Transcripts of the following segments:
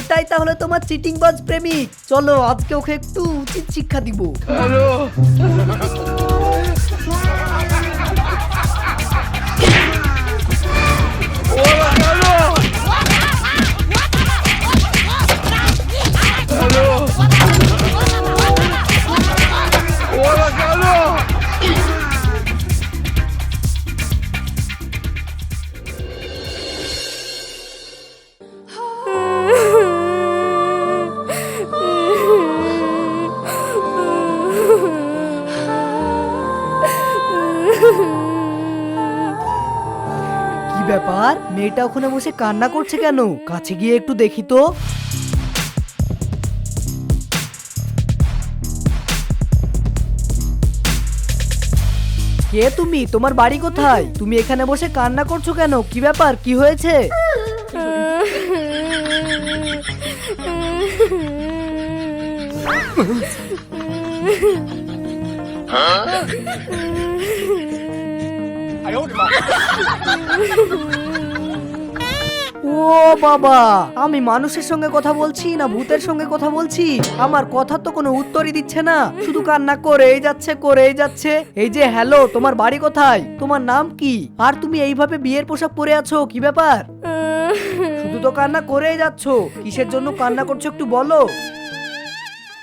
এটাই তাহলে তোমার চিটিং বাজ প্রেমিক। চলো আজকে ওকে একটু উচিত শিক্ষা দিব। মেয়েটা ওখানে বসে কান্না করছে কেন? কাছে গিয়ে একটু দেখি তো। কে তুমি? তোমার বাড়ি কোথায়? তুমি এখানে বসে কান্না করছ কেন? কি ব্যাপার? কি হয়েছে? ও বাবা আমি মানুষের সঙ্গে কথা বলছি না ভূতের সঙ্গে কথা বলছি? আমার কথা তো কোনো উত্তরই দিচ্ছে না। শুধু কান্না করেই যাচ্ছে করেই যাচ্ছে। এই যে হ্যালো তোমার বাড়ি কোথায়? তোমার নাম কি? আর তুমি এইভাবে বিয়ের পোশাক পরে আছো কি ব্যাপার? শুধু তো কান্না করেই যাচ্ছ। কিসের জন্য কান্না করছ একটু বলো।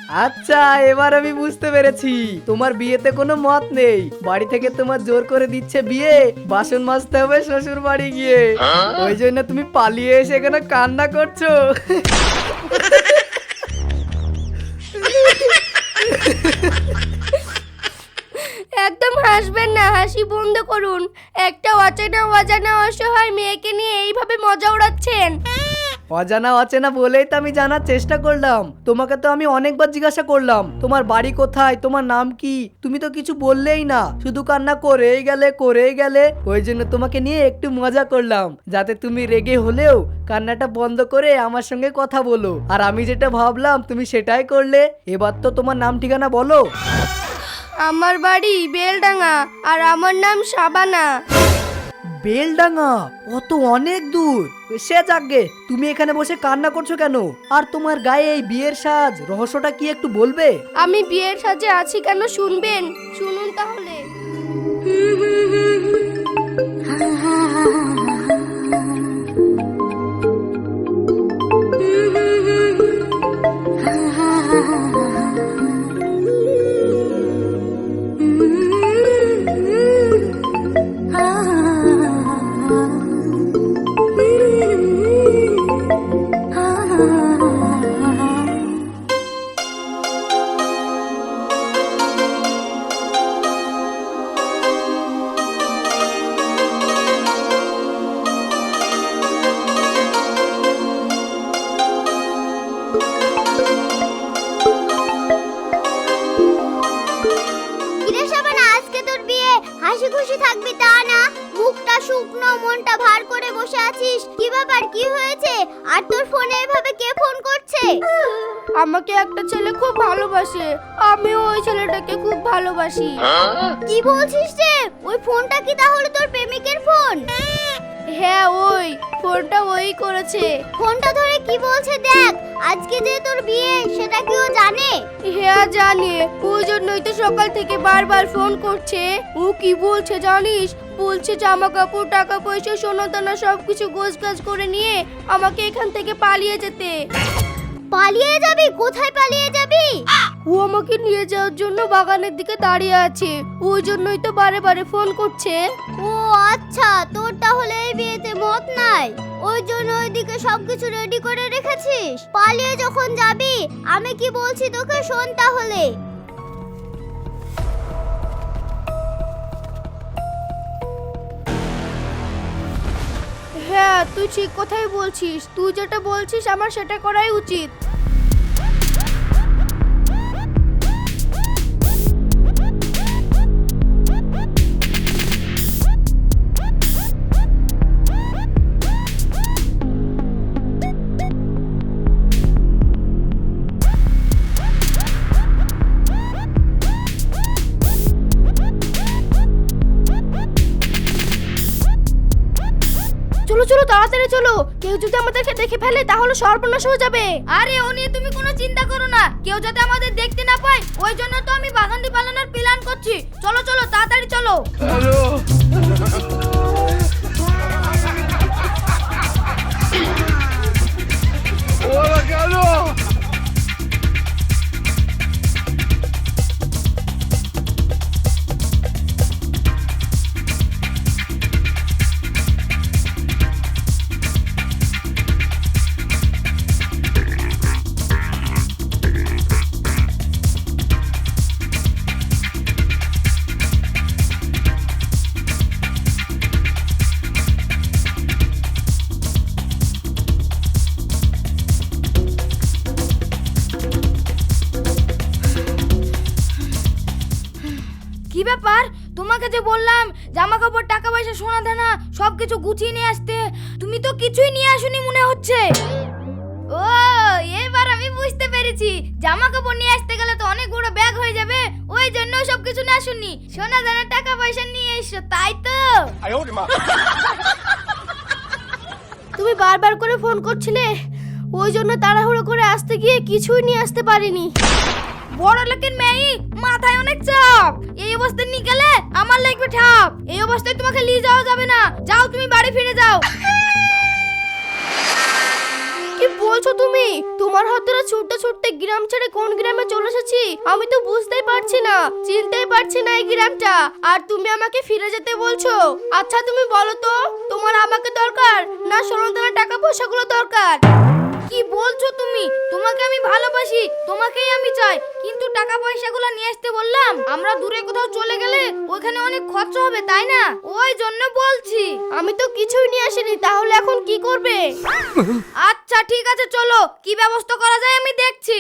আচ্ছা এবার আমি বুঝতে পেরেছি। তোমার বিয়েতে কোনো মত নেই। বাড়ি থেকে তোমার জোর করে দিচ্ছে বিয়ে বাসন মাজতে হবে শ্বশুর বাড়ি গিয়ে ওই জন্য তুমি পালিয়ে এসে এখানে কান্না করছ। একদম হাসবেন না হাসি বন্ধ করুন। একটা অচেনা অজানা অসহায় মেয়েকে নিয়ে এইভাবে মজা উড়াচ্ছেন। অজানা অচেনা বলেই তো আমি জানার চেষ্টা করলাম। তোমাকে তো আমি অনেকবার জিজ্ঞাসা করলাম, তোমার বাড়ি কোথায়, তোমার নাম কি? তুমি তো কিছু বললেই না, শুধু কান্না করেই গেলে করেই গেলে। ওই জন্য তোমাকে নিয়ে একটু মজা করলাম, যাতে তুমি রেগে হলেও কান্নাটা বন্ধ করে আমার সঙ্গে কথা বলো। আর আমি যেটা ভাবলাম, তুমি সেটাই করলে। এবার তো তোমার নাম ঠিকানা বলো। আমার বাড়ি বেলডাঙ্গা, আর আমার নাম সাবানা। বেলডাঙ্গা? অত অনেক দূর। সে যাগে তুমি এখানে বসে কান্না করছ কেন? আর তোমার গায়ে এই বিয়ের সাজ রহস্যটা কি একটু বলবে? আমি বিয়ের সাজে আছি কেন শুনবেন? শুনুন তাহলে। আর তোর ফোনে এভাবে কে ফোন করছে? আমাকে একটা ছেলে খুব ভালোবাসে। আমিও ওই ছেলেটাকে খুব ভালোবাসি। কি বলছিস রে? ওই ফোনটা কি তাহলে তোর প্রেমিকের ফোন? হ্যাঁ ওই ফোনটা ওই করেছে। ফোনটা ধরে কি বলছে দেখ আজকে যে তোর বিয়ে সেটা কি ও জানে? হ্যাঁ জানে। ওই জন্যই তো সকাল থেকে বারবার ফোন করছে। ও কি বলছে জানিস? বলছে জামা কাপড় টাকা পয়সা সোনা দানা সবকিছু গোছ গাছ করে নিয়ে আমাকে এখান থেকে পালিয়ে যেতে। পালিয়ে যাবি? কোথায় পালিয়ে যাবি? ও আমাকে নিয়ে যাওয়ার জন্য বাগানের দিকে দাঁড়িয়ে আছে। ওই জন্যই তো বারে বারে ফোন করছে। ও আচ্ছা তোর তাহলে এই বিয়েতে মত নাই। ওই জন্য ওইদিকে সবকিছু রেডি করে রেখেছিস? পালিয়ে যখন যাবি আমি কি বলছি তোকে? শোন তাহলে। তুই ঠিক কোথায় বলছিস। তুই যেটা বলছিস আমার সেটা করাই উচিত। তাড়াতাড়ি চলো। কেউ যদি আমাদেরকে দেখে ফেলে তাহলে সর্বনাশ হয়ে যাবে। আরে ও নিয়ে তুমি কোনো চিন্তা করো না। কেউ যাতে আমাদের দেখতে না পায় ওই জন্য তো আমি বাগানটি পালানোর প্ল্যান করছি। চলো চলো তাড়াতাড়ি চলো। কি জামা কাপড় নিয়ে আসতে গেলে তো অনেক বড় ব্যাগ হয়ে যাবে। ওই জন্য সব কিছু না শুনি সোনা দানা টাকা পয়সা নিয়ে এসো তাই তো? তুমি বারবার করে ফোন করছিলে। ওই জন্য তাড়াহুড়ো করে আসতে গিয়ে কিছুই নিয়ে আসতে পারিনি। বড় লোকের মেয়ে মাথায় অনেক চাপ। এই অবস্থায় নিয়ে গেলে আমার লাগবে ঠাপ। এই অবস্থায় তোমাকে নিয়ে যাওয়া যাবে না। যাও তুমি বাড়ি ফিরে যাও। কি বলছো তুমি? তোমার হাত ধরে ছুটতে ছুটতে গ্রাম ছেড়ে কোন গ্রামে চলে এসেছি? আমি তো বুঝতেই পারছি না, চিনতেই পারছি না এই গ্রামটা। আর তুমি আমাকে ফিরে যেতে বলছো? আচ্ছা তুমি বলো তো, তোমার আমাকে দরকার? না সোনাদানা টাকা পয়সাগুলো দরকার? কি বলছো তুমি? তোমাকে আমি ভালোবাসি, তোমাকেই আমি চাই। কিন্তু টাকা পয়সাগুলো নিয়ে আসতে বললাম। আমরা দূরে কোথাও চলে গেলে ওখানে অনেক খরচ হবে তাই না? ওই জন্য বলছি। আমি তো কিছুই নিয়ে আসিনি তাহলে এখন কি করবে? আচ্ছা ঠিক আছে চলো। কি ব্যবস্থা করা যায় আমি দেখছি।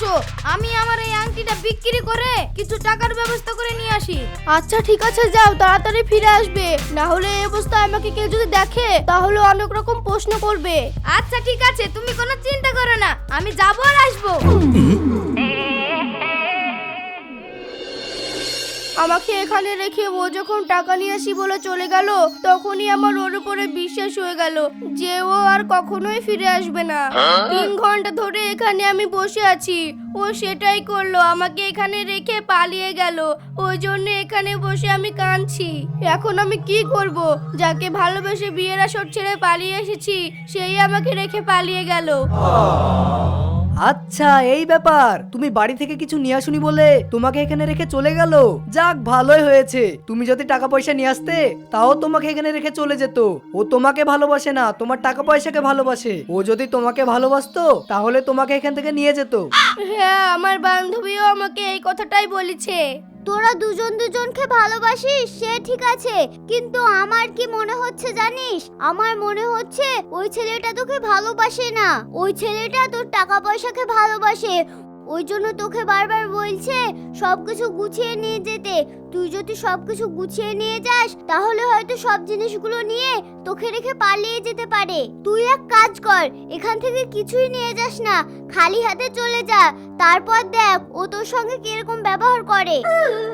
বসো আমি আমার এই আংটিটা বিক্রি করে কিছু টাকার ব্যবস্থা করে নিয়ে আসি। আচ্ছা ঠিক আছে যাও তাড়াতাড়ি ফিরে আসবে। না হলে এই অবস্থায় আমাকে কেউ যদি দেখে তাহলে অনেক রকম প্রশ্ন করবে। আচ্ছা ঠিক আছে তুমি কোনো চিন্তা করো না। আমি যাব আর আসব। আমাকে এখানে রেখে ও যখন টাকা নিয়ে আসি বলে চলে গেল তখনই আমার ওর উপরে বিশ্বাস হয়ে গেল যে ও আর কখনোই ফিরে আসবে না। তিন ঘণ্টা ধরে এখানে আমি বসে আছি। ও সেটাই করল আমাকে এখানে রেখে পালিয়ে গেল। ওই জন্য এখানে বসে আমি কাঁদছি। এখন আমি কি করব? যাকে ভালোবেসে বিয়ের আসর ছেড়ে পালিয়ে এসেছি সেই আমাকে রেখে পালিয়ে গেল। আচ্ছা এই ব্যাপার। তুমি বাড়ি থেকে কিছু নিয়ে আসুনি বলে তোমাকে এখানে রেখে চলে গেল? যাক, ভালোই হয়েছে। তুমি যদি টাকা পয়সা নিয়ে আসতে, তাও তোমাকে এখানে রেখে চলে যেত। ও তোমাকে ভালোবাসে না, তোমার টাকা পয়সাকে ভালোবাসে। ও যদি তোমাকে ভালোবাসতো, তাহলে তোমাকে এখান থেকে নিয়ে যেত। হ্যাঁ আমার বান্ধবীও আমাকে এই কথাটাই বলেছে। তোরা দুজন দুজনকে ভালোবাসিস, সে ঠিক আছে, কিন্তু আমার কি মনে হচ্ছে জানিস? আমার মনে হচ্ছে ওই ছেলেটা তোকে ভালোবাসে না। ওই ছেলেটা তোর টাকা পয়সাকে ভালোবাসে। ওই জন্য তোকে বারবার বলছে সবকিছু গুছিয়ে নিয়ে যেতে। তুই যদি সবকিছু গুছিয়ে নিয়ে যাস তাহলে হয়তো সব জিনিসগুলো নিয়ে তোকে রেখে পালিয়ে যেতে পারে। তুই এক কাজ কর এখান থেকে কিছুই নিয়ে যাস না খালি হাতে চলে যা তারপর দেখ ও তোর সঙ্গে কীরকম ব্যবহার করে।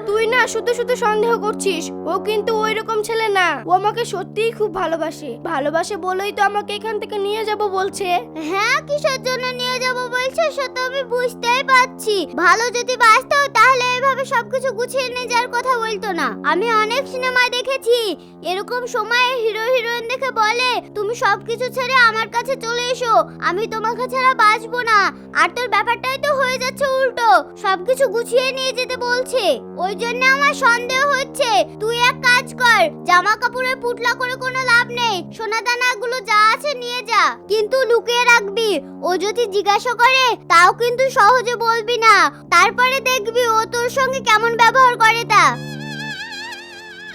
তুই না শুধু শুধু সন্দেহ করছিস ও কিন্তু ওই রকম ছেলে না। ও আমাকে সত্যিই খুব ভালোবাসে। ভালোবাসে বলেই তো আমাকে এখান থেকে নিয়ে যাব বলছে। হ্যাঁ কিসের জন্য নিয়ে যাব বলছে সে তো আমি বুঝতেই পারছি। ভালো যদি বাঁচতো তাহলে এভাবে সবকিছু গুছিয়ে নিয়ে যাওয়ার কথা বলতো না। আমি অনেক সিনেমায় দেখেছি। এরকম সময়ে হিরো হিরোইন দেখে বলে, তুমি সবকিছু ছেড়ে আমার কাছে চলে এসো। আমি তোমাকে ছাড়া বাঁচবো না। আর তোর ব্যাপারটাই তো হয়ে যাচ্ছে উল্টো। সবকিছু গুছিয়ে নিয়ে যেতে বলছে। ওই জন্য আমার সন্দেহ হচ্ছে। তুই এক কাজ কর। জামা কাপড়ের পুটলা করে কোনো লাভ নেই। সোনা দানাগুলো যা আছে নিয়ে যা। কিন্তু লুকিয়ে রাখবি। ও যদি জিজ্ঞাসা করে, তাও কিন্তু সহজে বলবি না। তারপরে দেখবি ও তোর সঙ্গে কেমন ব্যবহার করে তা।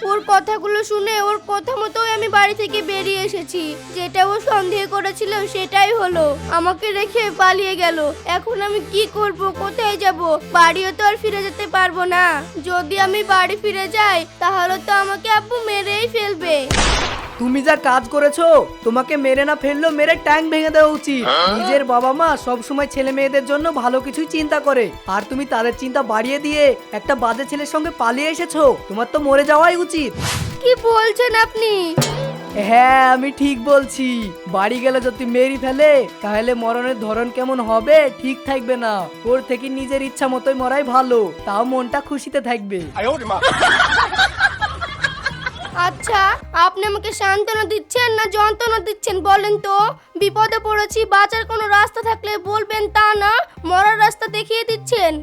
ওর কথাগুলো শুনে ওর কথা মতোই আমি বাড়ি থেকে বেরিয়ে এসেছি। যেটা ও সন্দেহ করেছিল সেটাই হলো। আমাকে রেখে পালিয়ে গেল। এখন আমি কি করব, কোথায় যাব? বাড়িও তো আর ফিরে যেতে পারব না। যদি আমি বাড়ি ফিরে যাই, তাহলে তো আমাকে আব্বু মেরেই ফেলবে। তুমি যা কাজ করেছ তোমাকে মেরে না ফেললেও মেরে ট্যাঙ্ক ভেঙে দেওয়া উচিত। নিজের বাবা মা সব সময় ছেলে মেয়েদের জন্য ভালো কিছুই চিন্তা করে। আর তুমি তাদের চিন্তা বাড়িয়ে দিয়ে একটা বাজে ছেলের সঙ্গে পালিয়ে এসেছ। তোমার তো মরে যাওয়াই উচিত। কি বলছেন আপনি? হ্যাঁ আমি ঠিক বলছি। বাড়ি গেলে যদি মেরি ফেলে তাহলে মরণের ধরন কেমন হবে ঠিক থাকবে না। ওর থেকে নিজের ইচ্ছা মতোই মরাই ভালো। তাও মনটা খুশিতে থাকবে। আচ্ছা আপনি আমাকে সান্ত্বনা দিচ্ছেন না যন্ত্রণা দিচ্ছেন বলেন তো? বিপদে পড়েছি, বাঁচার কোনো রাস্তা থাকলে বলবেন তা না? মরার রাস্তা দেখিয়ে দিচ্ছেন।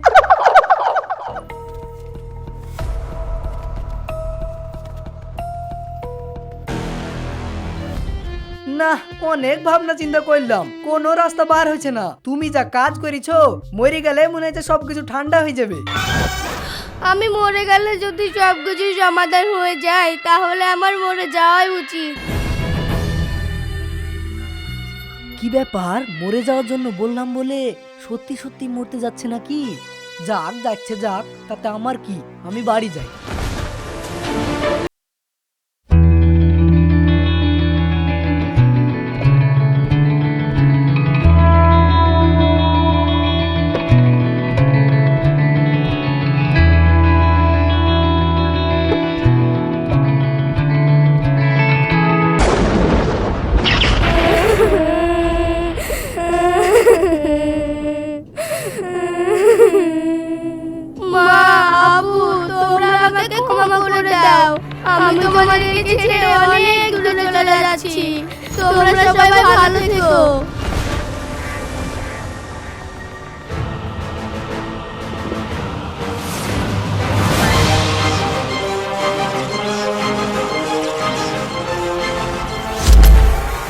না, অনেক ভাবনা চিন্তা করলাম। কোনো রাস্তা বার হয়েছে না। তুমি যা কাজ করেছ, মরে গেলে মনে হচ্ছে সবকিছু ঠান্ডা হয়ে যাবে। আমি মরে গেলে যদি সব কিছু সমাধান হয়ে যায়, তাহলে আমার মরে যাওয়াই উচিত। কি ব্যাপার? মরে যাওয়ার জন্য বললাম বলে সত্যি সত্যি মরতে যাচ্ছে নাকি? যাক, যাচ্ছে, যাক, তাতে আমার কি? আমি বাড়ি যাই।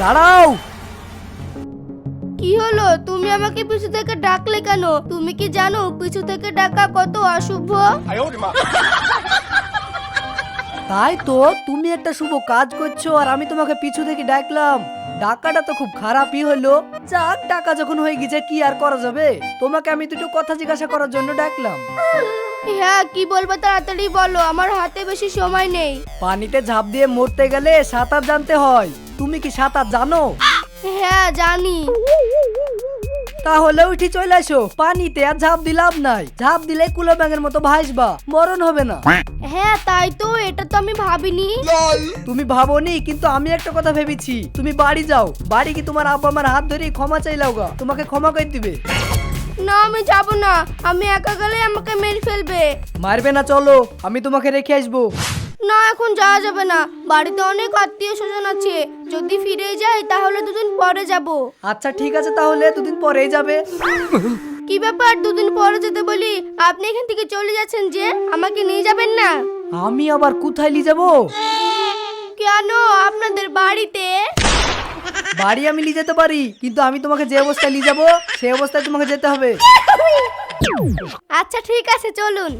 দাঁড়াও। কি হলো? তুমি আমাকে পিছু থেকে ডাকলে কেন? তুমি কি জানো পিছু থেকে ডাকা কত অশুভ? তাই তো তুমি একটা শুভ কাজ করছ আর আমি তোমাকে পিছু থেকে ডাকলাম। ডাকাটা তো খুব খারাপই হলো। যাক টাকা যখন হয়ে গেছে কি আর করা যাবে? তোমাকে আমি দুটো কথা জিজ্ঞাসা করার জন্য ডাকলাম। হ্যাঁ কি বলব তাড়াতাড়ি বলো আমার হাতে বেশি সময় নেই। পানিতে ঝাঁপ দিয়ে মরতে গেলে সাঁতার জানতে হয়। তুমি কি সাঁতার জানো? হ্যাঁ জানি। তাহলে উঠি চলে আসো। পানিতে আর ঝাঁপ দিলাম নাই। ঝাঁপ দিলে কুলো ব্যাঙের মতো ভাসবা। মরণ হবে না। হ্যাঁ তাই তো এটা তো আমি ভাবিনি। তুমি ভাবোনি কিন্তু আমি একটা কথা ভেবেছি। তুমি বাড়ি যাও। বাড়ি কি তোমার আব্বা আমার হাত ধরে ক্ষমা চাইলাও গা? তোমাকে ক্ষমা করে দিবে। না আমি যাব না। আমি একা গেলে আমাকে মেরে ফেলবে। মারবে না চলো। আমি তোমাকে রেখে আসব। না এখন যাওয়া যাবে না। বাড়িতে অনেক আত্মীয় স্বজন আছে। যদি ফিরে যাই তাহলে দুদিন পরে যাব। আচ্ছা ঠিক আছে তাহলে দুদিন পরেই যাবে। কি ব্যাপার দুদিন পরে যেতে বলি? আপনি এখান থেকে চলে যাচ্ছেন যে? আমাকে নিয়ে যাবেন না? আমি আবার কোথায় নিয়ে যাব? কেন? আপনাদের বাড়িতে? বাড়ি আমি নিয়ে যেতে পারি কিন্তু আমি তোমাকে যে অবস্থায় নিয়ে যাব সেই অবস্থায় তোমাকে যেতে হবে। আচ্ছা ঠিক আছে চলুন।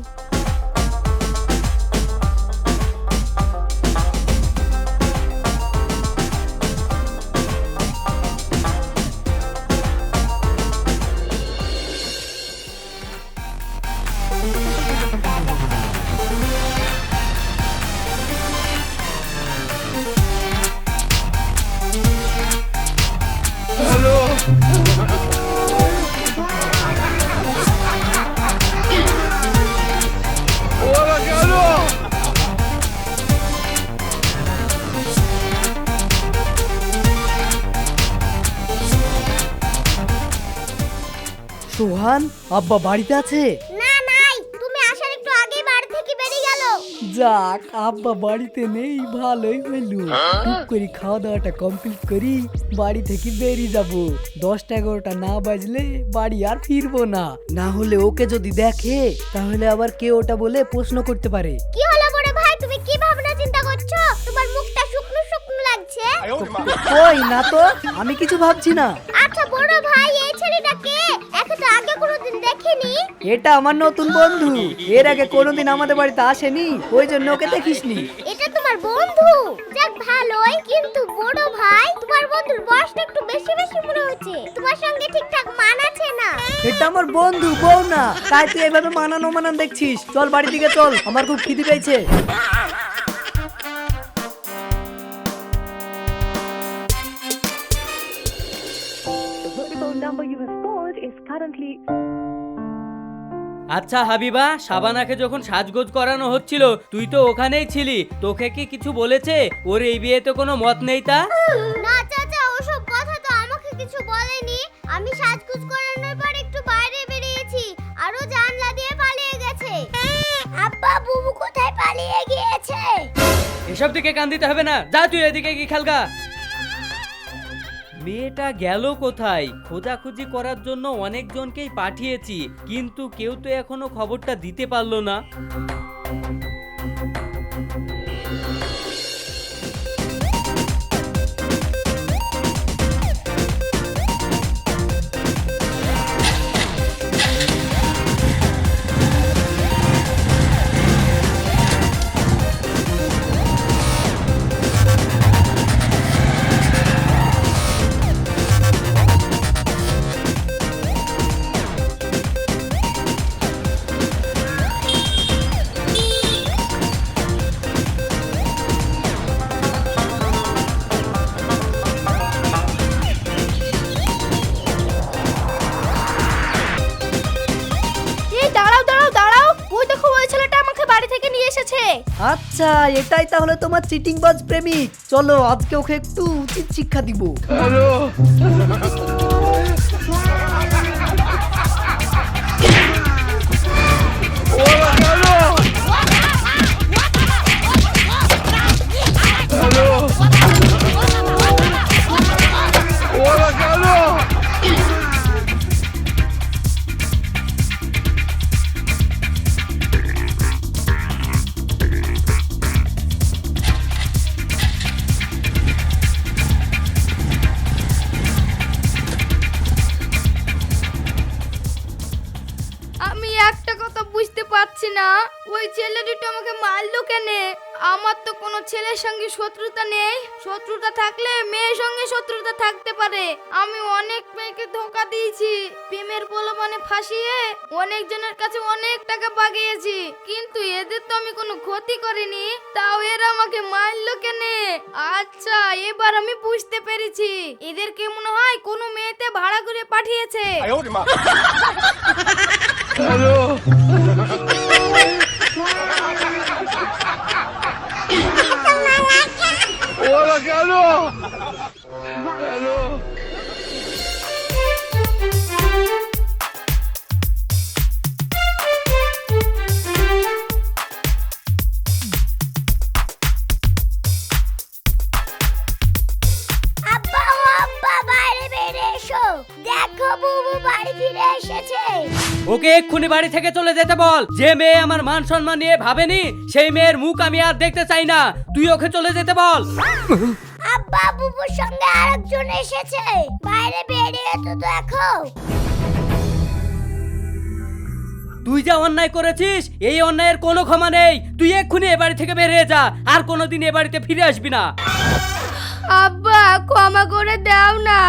সোহান আব্বা বাড়িতে আছে? না নাই। তুমি আসার একটু আগেই বাড়ি থেকে বেরিয়ে গেল। যাক আব্বা বাড়িতে নেই ভালোই হইল টুক করে খাওয়া দাওয়াটা কমপ্লিট করি বাড়ি থেকে বেরিয়ে যাব। দশটা এগারোটা না বাজলে বাড়ি আর ফিরবো না। না হলে ওকে যদি দেখে তাহলে আবার কে ওটা বলে প্রশ্ন করতে পারে। কি হলো বড় ভাই? তুমি কি ভাবনা চিন্তা করছ? তোমার মুখটা শুকনো শুকনো লাগছে। কই না তো? আমি কিছু ভাবছি না। দেখিনি? এটা আমার নতুন বন্ধু। এর আগে কোনোদিন আমাদের বাড়িতে আসেনি ওই জন্য ওকে দেখিসনি। এটা তোমার বন্ধু? যাক ভালোই কিন্তু বড় ভাই তোমার বন্ধুর বয়সটা একটু বেশি বেশি মনে হচ্ছে। তোমার সঙ্গে ঠিকঠাক মানাচ্ছে না। এটা আমার বন্ধু বউ না তাই তুই এভাবে মানানো মানান দেখছিস। চল বাড়ির দিকে চল আমার খুব খিদে পেয়েছে। আচ্ছা হাবিবা সাবানাকে যখন সাজগোজ করানো হচ্ছিল তুই তো ওখানেই ছিলি। তোকে কি কিছু বলেছে? ওর এই বিয়েতে কোনো মত নেই তা? না চাচা ওসব কথা তো আমাকে কিছু বলেনি। আমি সাজগুজ করানোর পর একটু বাইরে বেরিয়েছি আরও জানলা দিয়ে পালিয়ে গেছে। আব্বা বুবু কোথায় পালিয়ে গিয়েছে? এসব দিকে কান দিতে হবে না। যা তুই এদিকে কি খেলগা। মেয়েটা গেল কোথায়? খোঁজাখুঁজি করার জন্য অনেকজনকেই পাঠিয়েছি, কিন্তু কেউ তো এখনও খবরটা দিতে পারল না। এসেছে। আচ্ছা এটাই তাহলে তোমার চিটিং বাজ প্রেমিক। চলো আজকে ওকে একটু উচিত শিক্ষা দিব। পারছি না ওই ছেলে দুটো আমাকে মারলো কেন? আমার তো কোনো ছেলের সঙ্গে শত্রুতা নেই। শত্রুতা থাকলে মেয়ের সঙ্গে শত্রুতা থাকতে পারে। আমি অনেক মেয়েকে ধোকা দিয়েছি। প্রেমের প্রলোভনে ফাঁসিয়ে অনেক জনের কাছে অনেক টাকা বাগিয়েছি। কিন্তু এদের তো আমি কোনো ক্ষতি করিনি। তাও এরা আমাকে মারলো কেন? আচ্ছা এবার আমি বুঝতে পেরেছি। এদেরকে মনে হয় কোনো মেয়েতে ভাড়া করে পাঠিয়েছে? আব্বা বাড়ি থেকে চলে যেতে বল। যে মেয়ে আমার মান সম্মান নিয়ে ভাবেনি সেই মেয়ের মুখ আমি আর দেখতে চাই না। তুই ওকে চলে যেতে বল। আব্বা বুবুর সঙ্গে আরেকজন এসেছে। বাইরে বেরিয়ে তো দেখো। তুই যা অন্যায় করেছিস এই অন্যায়ের কোনো ক্ষমা নেই। তুই এক্ষুনি এ বাড়ি থেকে বেরিয়ে যা আর কোনোদিন এ বাড়িতে ফিরে আসবি না। আব্বা ক্ষমা করে দাও না।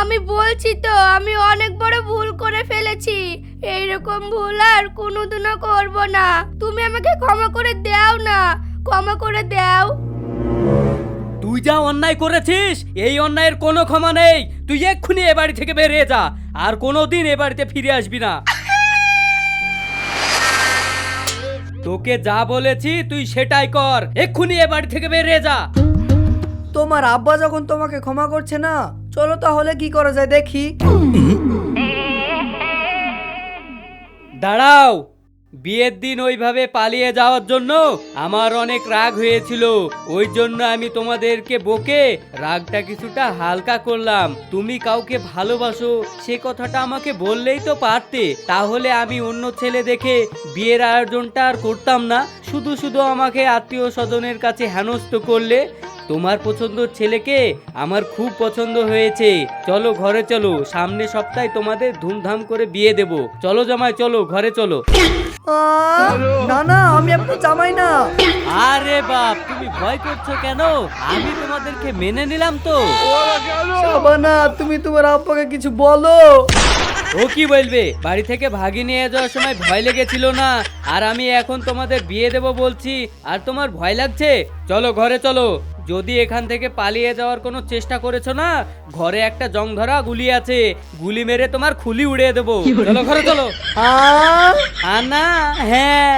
আমি বলছি তো আমি অনেক বড় ভুল করে ফেলেছি। এইরকম ভুল আর কোনোদিনও করব না। তুমি আমাকে ক্ষমা করে দাও না ক্ষমা করে দাও। তুই যা অন্যায় করেছিস এই অন্যায়ের কোনো ক্ষমা নেই। তুই এক্ষুনি এ বাড়ি থেকে বেরিয়ে যা আর কোনোদিন এ বাড়িতে ফিরে আসবি না। তোকে যা বলেছি তুই সেটাই কর। এক্ষুনি এ বাড়ি থেকে বেরিয়ে যা। তোমার আব্বা যখন তোমাকে ক্ষমা করছে না চলো তাহলে কি করা যায় দেখি। দাঁড়াও। বিয়ের দিন ওইভাবে পালিয়ে যাওয়ার জন্য আমার অনেক রাগ হয়েছিল। ওই জন্য আমি তোমাদেরকে বকে রাগটা কিছুটা হালকা করলাম। তুমি কাউকে ভালোবাসো, সে কথাটা আমাকে বললেই তো পারতে। তাহলে আমি অন্য ছেলে দেখে বিয়ের আয়োজনটা আর করতাম না। শুধু শুধু আমাকে আত্মীয় স্বজনের কাছে হেনস্থ করলে তোমার পছন্দর ছেলেকে আমার খুব পছন্দ হয়েছে। চলো ঘরে চলো সামনে সপ্তাহে তোমাদের ধুমধাম করে বিয়ে দেব। চলো জামাই চলো ঘরে চলো। না না আমি আপনার জামাই না। আরে বাপ তুমি ভয় করছ কেন? আমি তোমাদেরকে মেনে নিলাম তো। শাবানা তুমি তোমার আব্বাকে কিছু বলো। ও কি বলবে? বাড়ি থেকে ভাগি নিয়ে যাওয়ার সময় ভয় লেগেছিল না? আর আমি এখন তোমাদের বিয়ে দেব বলছি আর তোমার ভয় লাগছে? চলো ঘরে চলো। যদি এখান থেকে পালিয়ে যাওয়ার কোনো চেষ্টা করেছ না ঘরে একটা জং ধরা গুলি আছে গুলি মেরে তোমার খুলি উড়িয়ে দেবো। চলো ঘরে চলো। আ? আনা হ্যাঁ।